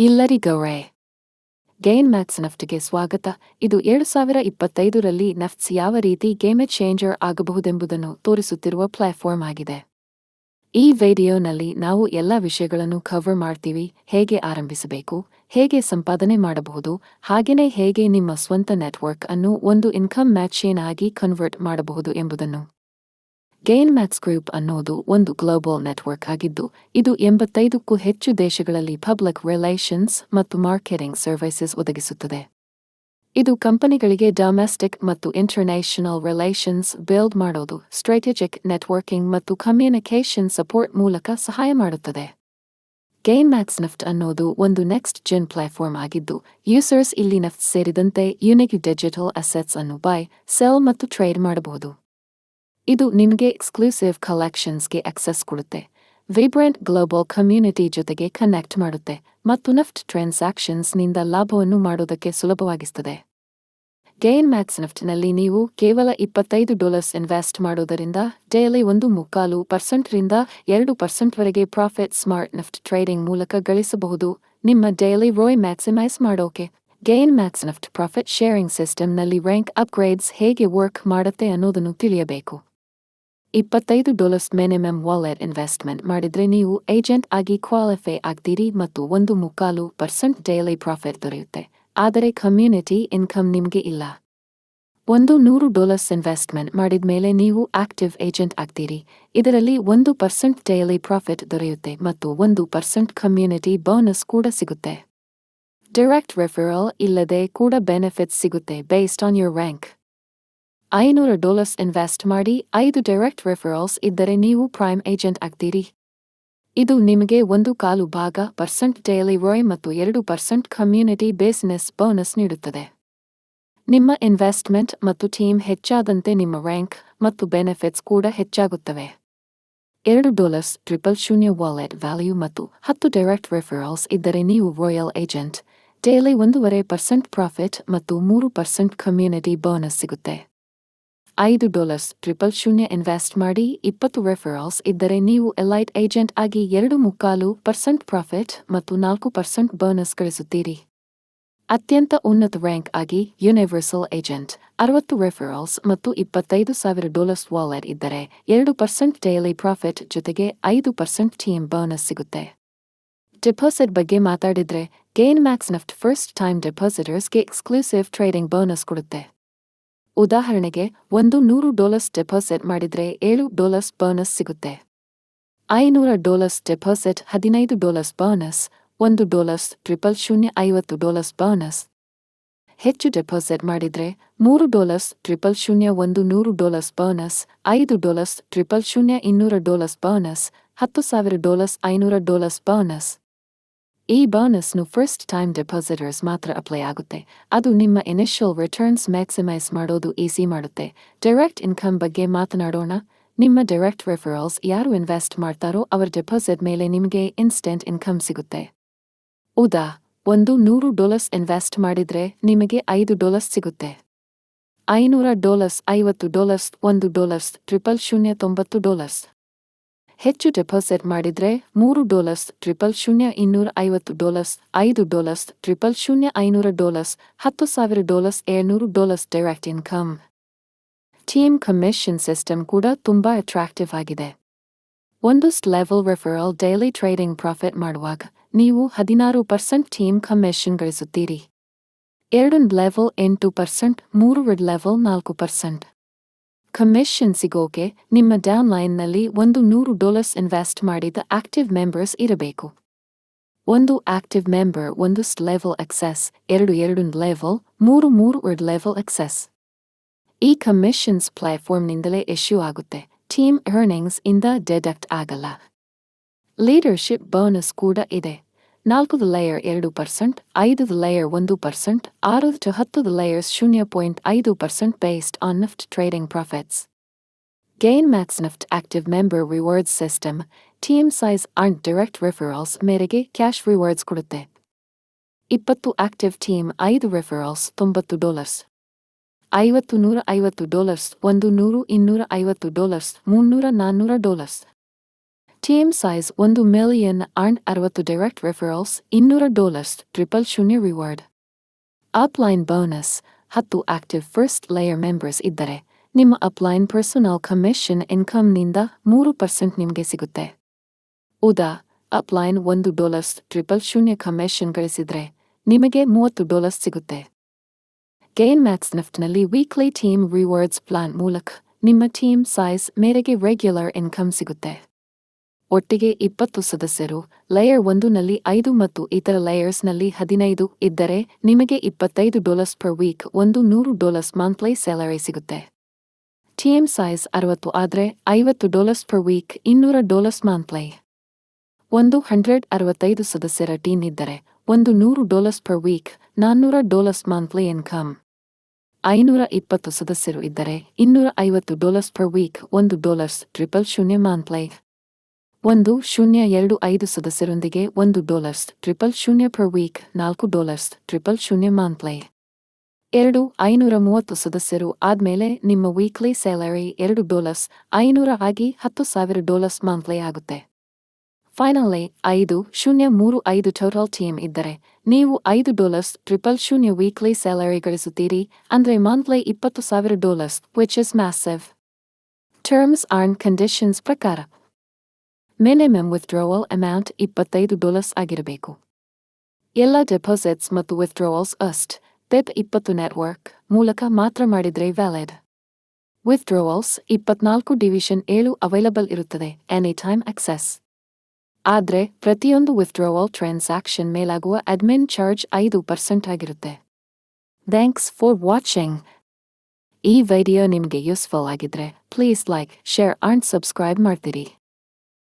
ಇಲ್ಲರಿಗೌರೇ gain Max ನಫ್ಟ್ಗೆ ಸ್ವಾಗತ. ಇದು ಎರಡು ಸಾವಿರ ಇಪ್ಪತ್ತೈದರಲ್ಲಿ ನಫ್ಟ್ಸ್ ಯಾವ ರೀತಿ ಗೇಮ್ ಚೇಂಜರ್ ಆಗಬಹುದೆಂಬುದನ್ನು ತೋರಿಸುತ್ತಿರುವ ಪ್ಲಾಟ್ಫಾರ್ಮ್ ಆಗಿದೆ. ಈ ವಿಡಿಯೋನಲ್ಲಿ ನಾವು ಎಲ್ಲ ವಿಷಯಗಳನ್ನು ಕವರ್ ಮಾಡ್ತೀವಿ, ಹೇಗೆ ಆರಂಭಿಸಬೇಕು, ಹೇಗೆ ಸಂಪಾದನೆ ಮಾಡಬಹುದು ಹಾಗೆಯೇ ಹೇಗೆ ನಿಮ್ಮ ಸ್ವಂತ ನೆಟ್ವರ್ಕ್ ಅನ್ನು ಒಂದು ಇನ್ಕಮ್ ಮ್ಯಾಚೇನ್ ಆಗಿ ಕನ್ವರ್ಟ್ ಮಾಡಬಹುದು ಎಂಬುದನ್ನು. ಗೇನ್ ಮ್ಯಾಕ್ಸ್ ಗ್ರೂಪ್ ಅನ್ನೋದು ಒಂದು ಗ್ಲೋಬಲ್ ನೆಟ್ವರ್ಕ್ ಆಗಿದ್ದು, ಇದು ಎಂಬತ್ತೈದಕ್ಕೂ ಹೆಚ್ಚು ದೇಶಗಳಲ್ಲಿ ಪಬ್ಲಿಕ್ ರಿಲೇಷನ್ಸ್ ಮತ್ತು ಮಾರ್ಕೆಟಿಂಗ್ ಸರ್ವಿಸಸ್ ಒದಗಿಸುತ್ತದೆ. ಇದು ಕಂಪನಿಗಳಿಗೆ ಡೊಮೆಸ್ಟಿಕ್ ಮತ್ತು ಇಂಟರ್ನ್ಯಾಷನಲ್ ರಿಲೇಷನ್ಸ್ ಬಿಲ್ಡ್ ಮಾಡೋದು, ಸ್ಟ್ರಾಟಜಿಕ್ ನೆಟ್ವರ್ಕಿಂಗ್ ಮತ್ತು ಕಮ್ಯುನಿಕೇಷನ್ ಸಪೋರ್ಟ್ ಮೂಲಕ ಸಹಾಯ ಮಾಡುತ್ತದೆ. ಗೇನ್ ಮ್ಯಾಕ್ಸ್ ನೆಫ್ಟ್ ಅನ್ನೋದು ಒಂದು ನೆಕ್ಸ್ಟ್ ಜೆನ್ ಪ್ಲಾಟ್ಫಾರ್ಮ್ ಆಗಿದ್ದು, ಯೂಸರ್ಸ್ ಇಲ್ಲಿ ನಫ್ಟ್ ಸೇರಿದಂತೆ ಯುನಿಕ್ ಡಿಜಿಟಲ್ ಅಸೆಟ್ಸ್ ಅನ್ನು ಬೈ, ಸೆಲ್ ಮತ್ತು ಟ್ರೇಡ್ ಮಾಡಬಹುದು. ಇದು ನಿಮಗೆ ಎಕ್ಸ್ಕ್ಲೂಸಿವ್ ಕಲೆಕ್ಷನ್ಸ್ಗೆ ಆಕ್ಸೆಸ್ ಕೊಡುತ್ತೆ. ವೈಬ್ರೆಂಟ್ ಗ್ಲೋಬಲ್ ಕಮ್ಯುನಿಟಿ ಜೊತೆಗೆ ಕನೆಕ್ಟ್ ಮಾಡುತ್ತೆ ಮತ್ತು ನಫ್ಟ್ ಟ್ರಾನ್ಸಾಕ್ಷನ್ಸ್ನಿಂದ ಲಾಭವನ್ನು ಮಾಡೋದಕ್ಕೆ ಸುಲಭವಾಗಿಸುತ್ತದೆ ಗೇನ್ ಮ್ಯಾಕ್ಸ್ ನಫ್ಟ್ನಲ್ಲಿ ನೀವು ಕೇವಲ ಇಪ್ಪತ್ತೈದು ಡಾಲರ್ಸ್ ಇನ್ವೆಸ್ಟ್ ಮಾಡೋದರಿಂದ ಡೈಲಿ ಒಂದು ಮುಕ್ಕಾಲು ಪರ್ಸೆಂಟ್ರಿಂದ ಎರಡು ಪರ್ಸೆಂಟ್ವರೆಗೆ ಪ್ರಾಫಿಟ್ ಸ್ಮಾರ್ಟ್ ನಫ್ಟ್ ಟ್ರೇಡಿಂಗ್ ಮೂಲಕ ಗಳಿಸಬಹುದು. ನಿಮ್ಮ ಡೈಲಿ ರೋಯ್ ಮ್ಯಾಕ್ಸಿಮೈಸ್ ಮಾಡೋಕೆ Gain Max NFT profit sharing ಸಿಸ್ಟಮ್ನಲ್ಲಿ ರ್ಯಾಂಕ್ ಅಪ್ಗ್ರೇಡ್ಸ್ ಹೇಗೆ ವರ್ಕ್ ಮಾಡುತ್ತೆ ಅನ್ನೋದನ್ನು ತಿಳಿಯಬೇಕು. ಇಪ್ಪತ್ತೈದು ಡಾಲರ್ಸ್ ಮಿನಿಮಮ್ ವಾಲೆಟ್ ಇನ್ವೆಸ್ಟ್ಮೆಂಟ್ ಮಾಡಿದ್ರೆ ನೀವು ಏಜೆಂಟ್ ಆಗಿ ಕ್ವಾಲಿಫೈ ಆಗ್ತೀರಿ ಮತ್ತು ಒಂದು ಮುಕ್ಕಾಲು ಪರ್ಸೆಂಟ್ ಡೈಲಿ ಪ್ರಾಫಿಟ್ ದೊರೆಯುತ್ತೆ. ಆದರೆ ಕಮ್ಯುನಿಟಿ ಇನ್ಕಮ್ ನಿಮಗೆ ಇಲ್ಲ. ಒಂದು ನೂರು ಡಾಲರ್ಸ್ ಇನ್ವೆಸ್ಟ್ಮೆಂಟ್ ಮಾಡಿದ ಮೇಲೆ ನೀವು ಆಕ್ಟಿವ್ ಏಜೆಂಟ್ ಆಗ್ತೀರಿ. ಇದರಲ್ಲಿ ಒಂದು ಪರ್ಸೆಂಟ್ ಡೈಲಿ ಪ್ರಾಫಿಟ್ ದೊರೆಯುತ್ತೆ ಮತ್ತು ಒಂದು ಪರ್ಸೆಂಟ್ ಕಮ್ಯುನಿಟಿ ಬೋನಸ್ ಕೂಡ ಸಿಗುತ್ತೆ. ಡೈರೆಕ್ಟ್ ರೆಫರಲ್ ಇಲ್ಲದೆ ಕೂಡ ಬೆನಿಫಿಟ್ಸ್ ಸಿಗುತ್ತೆ ಬೇಸ್ಡ್ ಆನ್ ಯುವರ್ ರ್ಯಾಂಕ್ ಐನೂರು ಡಾಲರ್ಸ್ ಇನ್ವೆಸ್ಟ್ ಮಾಡಿ ಐದು ಡೈರೆಕ್ಟ್ ರೆಫರಲ್ಸ್ ಇದ್ದರೆ ನೀವು ಪ್ರೈಮ್ ಏಜೆಂಟ್ ಆಗ್ತೀರಿ. ಇದು ನಿಮಗೆ ಒಂದು ಕಾಲು ಭಾಗ ಪರ್ಸೆಂಟ್ ಡೈಲಿ ರೋಯ್ ಮತ್ತು ಎರಡು ಪರ್ಸೆಂಟ್ ಕಮ್ಯುನಿಟಿ ಬೇಸ್ನೆಸ್ ಬೋನಸ್ ನೀಡುತ್ತದೆ. ನಿಮ್ಮ ಇನ್ವೆಸ್ಟ್ಮೆಂಟ್ ಮತ್ತು ಟೀಮ್ ಹೆಚ್ಚಾದಂತೆ ನಿಮ್ಮ ರ್ಯಾಂಕ್ ಮತ್ತು ಬೆನಿಫಿಟ್ಸ್ ಕೂಡ ಹೆಚ್ಚಾಗುತ್ತವೆ. ಎರಡು ಡಾಲರ್ಸ್ ಟ್ರಿಪಲ್ ಶೂನ್ಯ ವಾಲೆಟ್ ವ್ಯಾಲ್ಯೂ ಮತ್ತು ಹತ್ತು ಡೈರೆಕ್ಟ್ ರೆಫರಲ್ಸ್ ಇದ್ದರೆ ನೀವು ರಾಯಲ್ ಏಜೆಂಟ್, ಡೈಲಿ ಒಂದೂವರೆ ಪರ್ಸೆಂಟ್ ಪ್ರಾಫಿಟ್ ಮತ್ತು ಮೂರು ಪರ್ಸೆಂಟ್ ಕಮ್ಯುನಿಟಿ ಬೋನಸ್ ಸಿಗುತ್ತೆ. ಐದು ಡಾಲರ್ಸ್, ಟ್ರಿಪಲ್ ಶೂನ್ಯ ಇನ್ವೆಸ್ಟ್ ಮಾಡಿ ಇಪ್ಪತ್ತು ರೆಫರಲ್ಸ್ ಇದ್ದರೆ ನೀವು ಎಲೈಟ್ ಏಜೆಂಟ್ ಆಗಿ ಎರಡು ಮುಕ್ಕಾಲು ಪರ್ಸೆಂಟ್ ಪ್ರಾಫಿಟ್ ಮತ್ತು ನಾಲ್ಕು ಪರ್ಸೆಂಟ್ ಬೋನಸ್ ಗಳಿಸುತ್ತೀರಿ. ಅತ್ಯಂತ ಉನ್ನತ ರ್ಯಾಂಕ್ ಆಗಿ ಯೂನಿವರ್ಸಲ್ ಏಜೆಂಟ್, ಅರವತ್ತು ರೆಫರಲ್ಸ್ ಮತ್ತು ಇಪ್ಪತ್ತೈದು ಸಾವಿರ ಡಾಲರ್ಸ್ ವಾಲೆಟ್ ಇದ್ದರೆ ಎರಡು ಪರ್ಸೆಂಟ್ ಡೈಲಿ ಪ್ರಾಫಿಟ್ ಜೊತೆಗೆ ಐದು ಪರ್ಸೆಂಟ್ ಟೀಮ್ ಬೋನಸ್ ಸಿಗುತ್ತೆ. ಡಿಪಾಸಿಟ್ ಬಗ್ಗೆ ಮಾತಾಡಿದ್ರೆ, Gain Max NFT first time ಡಿಪಾಸಿಟರ್ಸ್ಗೆ exclusive trading bonus ಕೊಡುತ್ತೆ. ಉದಾಹರಣೆಗೆ, ಒಂದು ನೂರು ಡಾಲರ್ಸ್ ಡೆಪಾಸಿಟ್ ಮಾಡಿದ್ರೆ ಏಳು ಡಾಲರ್ಸ್ ಬೋನಸ್ ಸಿಗುತ್ತೆ. ಐನೂರ ಡಾಲರ್ಸ್ ಡೆಪಾಸಿಟ್, ಹದಿನೈದು ಡಾಲರ್ಸ್ ಬೋನಸ್ ಒಂದು ಡಾಲರ್ಸ್ ಟ್ರಿಪಲ್ ಶೂನ್ಯ ಐವತ್ತು ಡಾಲರ್ಸ್ ಬೋನಸ್ ಹೆಚ್ಚು ಡೆಪಾಸಿಟ್ ಮಾಡಿದ್ರೆ ಮೂರು ಡಾಲರ್ಸ್ ಟ್ರಿಪಲ್ ಶೂನ್ಯ ಒಂದು ನೂರು ಡಾಲರ್ಸ್ ಬೋನಸ್ ಐದು ಡಾಲರ್ಸ್ ಟ್ರಿಪಲ್ ಶೂನ್ಯ ಇನ್ನೂರ ಡಾಲರ್ಸ್ ಬೋನಸ್ ಹತ್ತು ಸಾವಿರ ಡಾಲರ್ಸ್ ಐನೂರ ಡಾಲರ್ಸ್ ಬೋನಸ್ ಈ ಬೋನಸ್ನು ಫಸ್ಟ್ ಟೈಮ್ ಡೆಪಾಸಿಟರ್ಸ್ ಮಾತ್ರ ಅಪ್ಲೈ ಆಗುತ್ತೆ. ಅದು ನಿಮ್ಮ ಇನಿಷಿಯಲ್ ರಿಟರ್ನ್ಸ್ ಮ್ಯಾಕ್ಸಿಮೈಸ್ ಮಾಡೋದು ಈಸಿ ಮಾಡುತ್ತೆ. ಡೈರೆಕ್ಟ್ ಇನ್ಕಮ್ ಬಗ್ಗೆ ಮಾತನಾಡೋಣ. ನಿಮ್ಮ ಡೈರೆಕ್ಟ್ ರೆಫರಲ್ಸ್ ಯಾರು ಇನ್ವೆಸ್ಟ್ ಮಾಡ್ತಾರೋ ಅವರ ಡೆಪಾಸಿಟ್ ಮೇಲೆ ನಿಮಗೆ ಇನ್ಸ್ಟೆಂಟ್ ಇನ್ಕಮ್ ಸಿಗುತ್ತೆ. ಉದಾ, ಒಂದು ನೂರು ಡಾಲರ್ಸ್ ಇನ್ವೆಸ್ಟ್ ಮಾಡಿದ್ರೆ ನಿಮಗೆ ಐದು ಡಾಲರ್ಸ್ ಸಿಗುತ್ತೆ. ಐನೂರ ಡಾಲರ್ಸ್ ಐವತ್ತು ಡಾಲರ್ಸ್ ಒಂದು ಡಾಲರ್ಸ್ ಟ್ರಿಪಲ್ ಶೂನ್ಯ ತೊಂಬತ್ತು ಡಾಲರ್ಸ್ ಹೆಚ್ಚು ಡೆಪಾಸಿಟ್ ಮಾಡಿದರೆ ಮೂರು ಡಾಲರ್ಸ್ ಟ್ರಿಪಲ್ ಶೂನ್ಯ ಇನ್ನೂರ ಐವತ್ತು ಡಾಲರ್ಸ್, ಐದು ಡಾಲರ್ಸ್ ಟ್ರಿಪಲ್ ಶೂನ್ಯ ಐನೂರ ಡಾಲರ್ಸ್, ಹತ್ತು ಸಾವಿರ ಡಾಲರ್ಸ್ ಏಳ್ನೂರು dollars direct income team commission system ಕೂಡ ತುಂಬ ಅಟ್ರಾಕ್ಟಿವ್ ಆಗಿದೆ. ಒಂದು level referral daily trading profit ಮಾಡುವಾಗ ನೀವು ಹದಿನಾರು ಪರ್ಸೆಂಟ್ ಟೀಮ್ ಕಮಿಷನ್ ಗಳಿಸುತ್ತೀರಿ. ಎರಡೊಂದು ಲೆವೆಲ್ ಎಂಟು ಪರ್ಸೆಂಟ್ ಮೂರು ಲೆವೆಲ್ ನಾಲ್ಕು ಪರ್ಸೆಂಟ್ ಕಮಿಷನ್ ಸಿಗೋಕೆ ನಿಮ್ಮ ಡೌನ್ಲೈನ್ನಲ್ಲಿ ಒಂದು ನೂರು ಡಾಲರ್ಸ್ ಇನ್ವೆಸ್ಟ್ ಮಾಡಿದ ಆಕ್ಟಿವ್ ಮೆಂಬರ್ಸ್ ಇರಬೇಕು. ಒಂದು ಆಕ್ಟಿವ್ ಮೆಂಬರ್ ಒಂದು ಲೆವೆಲ್ ಎಕ್ಸೆಸ್, ಎರಡು ಎರಡು ಲೆವೆಲ್, ಮೂರು ಮೂರು ಲೆವೆಲ್ ಎಕ್ಸೆಸ್. ಈ ಕಮಿಷನ್ಸ್ ಪ್ಲಾಟ್ಫಾರ್ಮ್ನಿಂದಲೇ ಇಶ್ಯೂ ಆಗುತ್ತೆ. ಟೀಮ್ ಅರ್ನಿಂಗ್ಸ್ ಇಂದ ಡೆಡಕ್ಟ್ ಆಗಲ್ಲ. ಲೀಡರ್ಶಿಪ್ ಬೋನಸ್ ಕೂಡ ಇದೆ. ನಾಲ್ಕದು ಲೇಯರ್ ಎರಡು ಪರ್ಸೆಂಟ್ ಐದದು ಲೇಯರ್ ಒಂದು ಪರ್ಸೆಂಟ್ ಆರು ಟು ಹತ್ತದು ಲೇಯರ್ಸ್ ಶೂನ್ಯ ಪಾಯಿಂಟ್ ಐದು percent based on NFT trading profits gain max NFT active member rewards system team size and direct referrals ಮೇರೆಗೆ ಕ್ಯಾಶ್ ರಿವಾರ್ಡ್ಸ್ ಕೊಡುತ್ತೆ. ಇಪ್ಪತ್ತು ಆಕ್ಟಿವ್ ಟೀಮ್ ಐದು ರೆಫರಲ್ಸ್ ತೊಂಬತ್ತು ಡಾಲರ್ಸ್ ಐವತ್ತು ನೂರ ಐವತ್ತು ಡಾಲರ್ಸ್ ಒಂದು ನೂರು ಇನ್ನೂರ ಐವತ್ತು ಡಾಲರ್ಸ್ ಮುನ್ನೂರ ನಾನ್ನೂರ ಡಾಲರ್ಸ್ ಟೀಮ್ ಸೈಜ್ ಒಂದು ಮಿಲಿಯನ್ ಅಂಡ್ ಅರವತ್ತು ಡೈರೆಕ್ಟ್ ರೆಫರಲ್ಸ್ ಇನ್ನೂರ ಡಾಲರ್ಸ್ ಟ್ರಿಪಲ್ ಶೂನ್ಯ ರಿವಾರ್ಡ್ ಅಪ್ಲೈನ್ ಬೋನಸ್ ಹತ್ತು ಆಕ್ಟಿವ್ ಫಸ್ಟ್ ಲೇಯರ್ ಮೆಂಬರ್ಸ್ ಇದ್ದರೆ, ನಿಮ್ಮ ಅಪ್ಲೈನ್ ಪರ್ಸನಲ್ ಕಮಿಷನ್ ಇನ್ಕಮ್ನಿಂದ ಮೂರು ಪರ್ಸೆಂಟ್ ನಿಮಗೆ ಸಿಗುತ್ತೆ. ಉದಾ ಅಪ್ಲೈನ್ ಒಂದು ಡಾಲರ್ಸ್ ಟ್ರಿಪಲ್ ಶೂನ್ಯ ಕಮಿಷನ್ ಗಳಿಸಿದ್ರೆ, ನಿಮಗೆ ಮೂವತ್ತು ಡಾಲರ್ಸ್ ಸಿಗುತ್ತೆ. ಗೇನ್ ಮ್ಯಾಕ್ಸ್ ನೆಫ್ಟ್ನಲ್ಲಿ ವೀಕ್ಲಿ ಟೀಮ್ ರಿವಾರ್ಡ್ಸ್ ಪ್ಲಾನ್ ಮೂಲಕ ನಿಮ್ಮ ಟೀಮ್ ಸೈಜ್ ಮೇರೆಗೆ ರೆಗ್ಯುಲರ್ ಇನ್ಕಮ್ ಸಿಗುತ್ತೆ. ಒಟ್ಟಿಗೆ ಇಪ್ಪತ್ತು ಸದಸ್ಯರು ಲೇಯರ್ ಒಂದುನಲ್ಲಿ ಐದು ಮತ್ತು ಇತರ ಲೇಯರ್ಸ್ನಲ್ಲಿ ಹದಿನೈದು ಇದ್ದರೆ ನಿಮಗೆ ಇಪ್ಪತ್ತೈದು ಡಾಲರ್ಸ್ ಪರ್ ವೀಕ್ ಒಂದು ನೂರು ಡಾಲರ್ಸ್ ಮಂತ್ಲಿ ಸ್ಯಾಲರಿ ಸಿಗುತ್ತೆ. ಟಿಎಂ ಸೈಜ್ ಅರವತ್ತು ಆದರೆ ಐವತ್ತು ಡಾಲರ್ಸ್ ಪರ್ ವೀಕ್ ಇನ್ನೂರ ಡಾಲರ್ಸ್ ಮಂತ್ಲಿ ಒಂದು ಹಂಡ್ರೆಡ್ ಅರವತ್ತೈದು ಸದಸ್ಯರ ಟೀಮ್ ಇದ್ದರೆ, ಒಂದು ನೂರು ಡಾಲರ್ಸ್ ಪರ್ ವೀಕ್ ನಾನ್ನೂರ ಡಾಲರ್ಸ್ ಮಂತ್ಲಿ ಇನ್ಕಮ್ ಐನೂರ ಇಪ್ಪತ್ತು ಸದಸ್ಯರು ಇದ್ದರೆ, ಇನ್ನೂರ ಐವತ್ತು ಡಾಲರ್ಸ್ ಪರ್ ವೀಕ್ ಒಂದು ಡಾಲರ್ಸ್ ಟ್ರಿಪಲ್ ಶೂನ್ಯ ಮಂತ್ಲಿ ಒಂದು ಶೂನ್ಯ ಎರಡು ಐದು ಸದಸ್ಯರೊಂದಿಗೆ ಒಂದು ಡಾಲರ್ಸ್ ಟ್ರಿಪಲ್ ಶೂನ್ಯ ಪರ್ ವೀಕ್ ನಾಲ್ಕು ಡಾಲರ್ಸ್ ಟ್ರಿಪಲ್ ಶೂನ್ಯ ಮಂತ್ಲಿ ಎರಡು ಐನೂರ ಮೂವತ್ತು ಸದಸ್ಯರು ಆದ್ಮೇಲೆ ನಿಮ್ಮ ವೀಕ್ಲಿ ಸ್ಯಾಲರಿ ಎರಡು ಡಾಲರ್ಸ್ ಐನೂರ ಆಗಿ ಹತ್ತು ಸಾವಿರ ಡಾಲರ್ಸ್ ಮಂತ್ಲಿ ಆಗುತ್ತೆ. ಫೈನಲ್ಲಿ ಐದು ಶೂನ್ಯ ಮೂರು ಐದು ಟೋಟಲ್ ಟೀಮ್ ಇದ್ದರೆ, ನೀವು ಐದು ಡಾಲರ್ಸ್ ಟ್ರಿಪಲ್ ಶೂನ್ಯ ವೀಕ್ಲಿ ಸ್ಯಾಲರಿ ಗಳಿಸುತ್ತೀರಿ, ಅಂದರೆ ಮಂತ್ಲಿ ಇಪ್ಪತ್ತು ಸಾವಿರ dollars which is massive terms and conditions ಪ್ರಕಾರ ಮಿನಿಮಮ್ ವಿತ್ಡ್ರಾವಲ್ ಅಮೌಂಟ್ ಇಪ್ಪತ್ತೈದು ಡಾಲರ್ಸ್ ಆಗಿರಬೇಕು ಎಲ್ಲ ಡೆಪಾಸಿಟ್ಸ್ ಮತ್ತು ವಿತ್ಡ್ರಾವಲ್ಸ್ ಅಸ್ಟ್ ಪೆಪ್ ಇಪ್ಪತ್ತು ನೆಟ್ವರ್ಕ್ ಮೂಲಕ ಮಾತ್ರ ಮಾಡಿದ್ರೆ ವ್ಯಾಲಿಡ್ ವಿತ್ಡ್ರಾವಲ್ಸ್ ಇಪ್ಪತ್ನಾಲ್ಕು ಡಿವಿಷನ್ ಏಳು ಅವೈಲಬಲ್ ಇರುತ್ತದೆ ಎನಿ ಟೈಮ್ ಆಕ್ಸೆಸ್ ಆದ್ರೆ ಪ್ರತಿಯೊಂದು ವಿತ್ಡ್ರಾವಲ್ ಟ್ರಾನ್ಸಾಕ್ಷನ್ ಮೇಲಾಗುವ ಅಡ್ಮಿನ್ ಚಾರ್ಜ್ ಐದು ಪರ್ಸೆಂಟ್ ಆಗಿರುತ್ತೆ ಥ್ಯಾಂಕ್ಸ್ ಫಾರ್ ವಾಚಿಂಗ್ ಈ ವಿಡಿಯೋ ನಿಮಗೆ ಯೂಸ್ಫುಲ್ ಆಗಿದ್ರೆ please like share and subscribe ಮಾಡ್ತೀರಿ